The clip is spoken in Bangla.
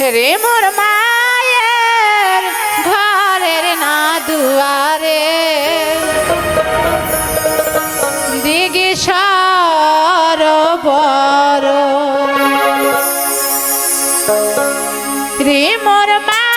রে মোর মায়ের ঘরের না দুয়ারে। দিঘি সরবর রে মোর মা